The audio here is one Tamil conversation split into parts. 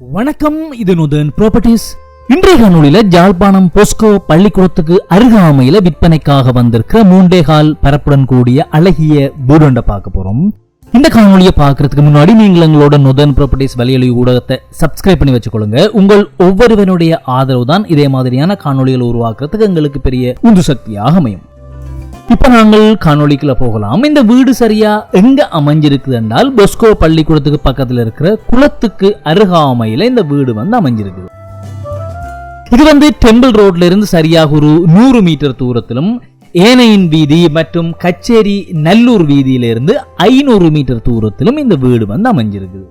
வணக்கம் இது நுதன் ப்ராப்பர்ட்டிஸ் இன்றைய காணொலியில ஜாழ்ப்பாணம் போஸ்கோ பள்ளிக்கூடத்துக்கு அருகாமையில விற்பனைக்காக வந்திருக்கிற மூண்டே கால் பரப்புடன் கூடிய அழகிய வீடுண்ட பார்க்க போறோம். இந்த காணொலியை பார்க்கறதுக்கு முன்னாடி நீங்கள் எங்களோட நுதன் ப்ராப்பர்ட்டிஸ் வலையொலி ஊடகத்தை சப்ஸ்கிரைப் பண்ணி வச்சுக்கொள்ளுங்க. உங்கள் ஒவ்வொருவனுடைய ஆதரவு தான் இதே மாதிரியான காணொலிகள் உருவாக்குறதுக்கு எங்களுக்கு பெரிய உந்து சக்தியாக அமையும். இப்போ நாங்கள் காணொளிக்குள்ள போகலாம். இந்த வீடு சரியா எங்க அமைஞ்சிருக்குது என்றால் பொஸ்கோ பள்ளிக்கூடத்துக்கு பக்கத்தில் இருக்கிற குளத்துக்கு அருகாமையில இந்த வீடு வந்து அமைஞ்சிருக்குது. இது வந்து டெம்பிள் ரோட்ல இருந்து சரியாக ஒரு நூறு மீட்டர் தூரத்திலும் ஏனையின் வீதி மற்றும் கச்சேரி நல்லூர் வீதியில இருந்து ஐநூறு மீட்டர் தூரத்திலும் இந்த வீடு வந்து அமைஞ்சிருக்குது.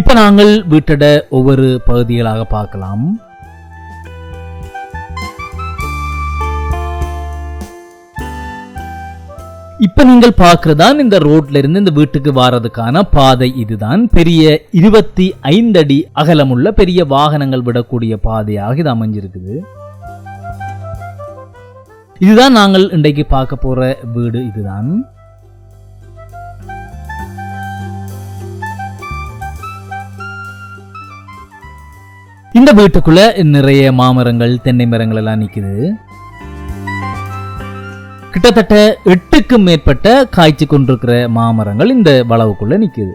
இப்ப நாங்கள் வீட்டோட ஒவ்வொரு பகுதிகளாக பார்க்கலாம். இப்போ நீங்கள் பார்க்குறதான் இந்த ரோட்ல இருந்து இந்த வீட்டுக்கு வாரதுக்கான பாதை இதுதான். பெரிய இருபத்தி ஐந்து அடி அகலமுள்ள பெரிய வாகனங்கள் விடக்கூடிய பாதையாக இது அமைஞ்சிருக்குது. இதுதான் நாங்கள் இன்றைக்கு பார்க்க போற வீடு இதுதான். இந்த வீட்டுக்குள்ள நிறைய மாமரங்கள் தென்னை மரங்கள் எல்லாம் நிக்குது. கிட்டத்தட்ட எட்டுக்கும் மேற்பட்ட காய்ச்சி கொண்டிருக்கிற மாமரங்கள் இந்த வளவுக்குள்ளே நிற்குது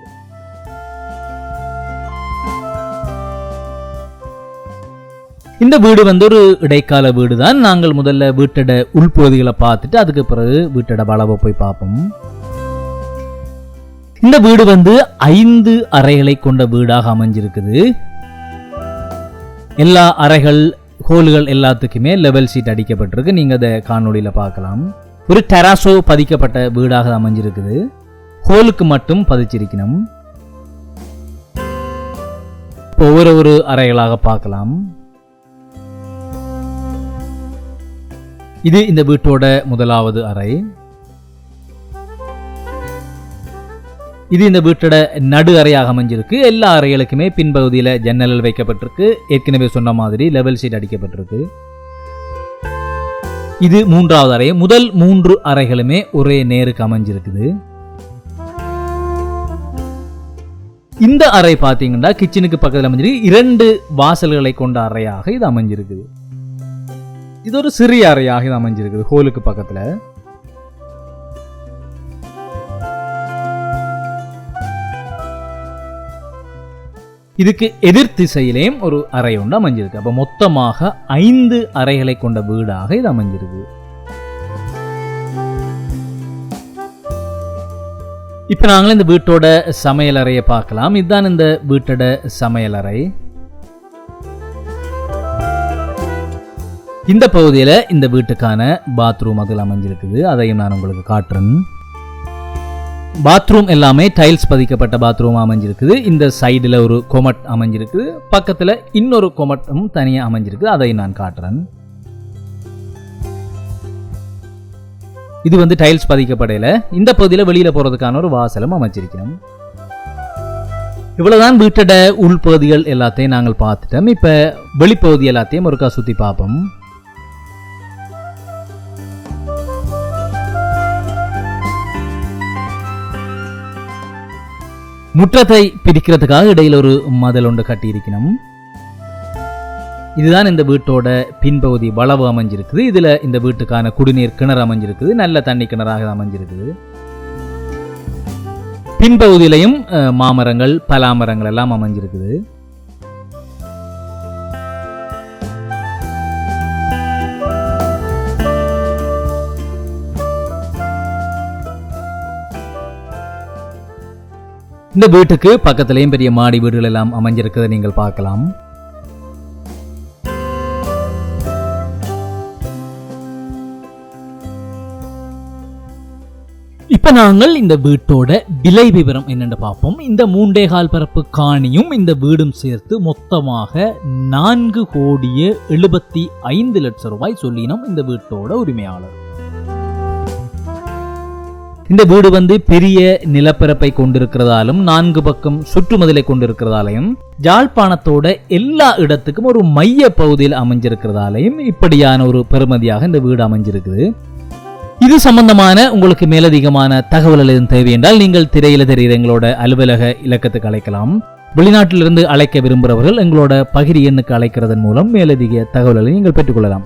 இந்த வீடு வந்து ஒரு இடைக்கால வீடு தான் நாங்கள் முதல்ல வீட்டோட உள்பகுதிகளை பார்த்துட்டு அதுக்கு பிறகு வீட்டோட வளவை போய் பார்ப்போம். இந்த வீடு வந்து ஐந்து அறைகளை கொண்ட வீடாக அமைஞ்சிருக்குது. எல்லா அறைகள் ஹோல்கள் எல்லாத்துக்குமே லெவல் சீட் அடிக்கப்பட்டிருக்கு. நீங்க அதை காணொளியில பார்க்கலாம். ஒரு டெராசோ பதிக்கப்பட்ட வீடாக அமைஞ்சிருக்குது. ஹோலுக்கு மட்டும் பதிச்சிருக்கணும். இப்போ ஒவ்வொரு ஒரு அறைகளாக பார்க்கலாம். இது இந்த வீட்டோட முதலாவது அறை. இது இந்த வீட்டோட நடு அறையாக அமைஞ்சிருக்கு. எல்லா அறைகளுக்குமே பின்பகுதியில் ஜன்னல் வைக்கப்பட்டிருக்கு. ஏற்கனவே சொன்ன மாதிரி லெவல் சீட் அடிக்கப்பட்டிருக்கு. இது மூன்றாவது அறை. முதல் மூன்று அறைகளுமே ஒரே நேருக்கு அமைஞ்சிருக்குது. இந்த அறை பார்த்தீங்கன்னா கிச்சனுக்கு பக்கத்தில் அமைஞ்சிருக்கு. இரண்டு வாசல்களை கொண்ட அறையாக இது அமைஞ்சிருக்குது. இது ஒரு சிறிய அறையாக இது அமைஞ்சிருக்குது. ஹோலுக்கு பக்கத்துல. இதுக்கு எதிர் திசையிலேயும் ஒரு அறை ஒன்று அமைஞ்சிருக்கு. அப்போ மொத்தமாக ஐந்து அறைகளை கொண்ட வீடாக இது அமைஞ்சிருக்கு. இப்போ நாங்களும் இந்த வீட்டோட சமையலறையை பார்க்கலாம். இதுதான் இந்த வீட்டோட சமையலறை இந்த பகுதியில இந்த வீட்டுக்கான பாத்ரூம் அதில் அமைஞ்சிருக்குது. அதையும் நான் உங்களுக்கு காட்டுறேன். பாத்ரூம் எல்லாமே டைல்ஸ் பதிக்கப்பட்ட பாத்ரூம் அமைஞ்சிருக்குது. இந்த சைடில் ஒரு கொமட் அமைஞ்சிருக்குது. பக்கத்தில் இன்னொரு கொமட்டும் தனியாக அமைஞ்சிருக்கு அதை நான் காட்டுறேன். இது வந்து டைல்ஸ் பதிக்கப்படையில. இந்த பகுதியில் வெளியில் போறதுக்கான ஒரு வாசலும் அமைச்சிருக்கணும் இவ்வளவுதான் வீட்டோட உள்பகுதிகள் எல்லாத்தையும் நாங்கள் பார்த்துட்டோம். இப்போ வெளிப்பகுதி எல்லாத்தையும் ஒருக்கா சுத்தி பார்ப்போம். முற்றத்தை பிரிக்கிறதுக்காக இடையில ஒரு மதல் ஒன்று கட்டியிருக்கணும். இதுதான் இந்த வீட்டோட பின்பகுதி வளவு அமைஞ்சிருக்குது. இதில் இந்த வீட்டுக்கான குடிநீர் கிணறு அமைஞ்சிருக்குது. நல்ல தண்ணி கிணறாக அமைஞ்சிருக்குது. பின்பகுதியிலையும் மாமரங்கள் பலாமரங்கள் எல்லாம் அமைஞ்சிருக்குது. இந்த வீட்டுக்கு பக்கத்துலேயும் பெரிய மாடி வீடுகள் எல்லாம் அமைஞ்சிருக்கிறதை நீங்கள் பார்க்கலாம். இப்ப நாங்கள் இந்த வீட்டோட விலை விவரம் என்னென்னு பார்ப்போம். இந்த மூண்டே கால் பரப்பு காணியும் இந்த வீடும் சேர்த்து மொத்தமாக நான்கு கோடியே எழுபத்தி ஐந்து லட்சம் ரூபாய் சொல்லினோம். இந்த வீட்டோட உரிமையாளர். இந்த வீடு வந்து பெரிய நிலப்பரப்பை கொண்டிருக்கிறதாலும் நான்கு பக்கம் சுற்றுமதிலை கொண்டிருக்கிறதாலையும் ஜாழ்ப்பாணத்தோட எல்லா இடத்துக்கும் ஒரு மைய பகுதியில் அமைஞ்சிருக்கிறதாலையும் இப்படியான ஒரு பெருமதியாக இந்த வீடு அமைஞ்சிருக்குது. இது சம்பந்தமான உங்களுக்கு மேலதிகமான தகவல்கள் எதுவும் தேவை என்றால் நீங்கள் திரையில தெரிகிற எங்களோட அலுவலக இலக்கத்துக்கு அழைக்கலாம். வெளிநாட்டிலிருந்து அழைக்க விரும்புகிறவர்கள் எங்களோட பகிரி எண்ணுக்கு அழைக்கிறதன் மூலம் மேலதிக தகவல்களை நீங்கள் பெற்றுக்கொள்ளலாம்.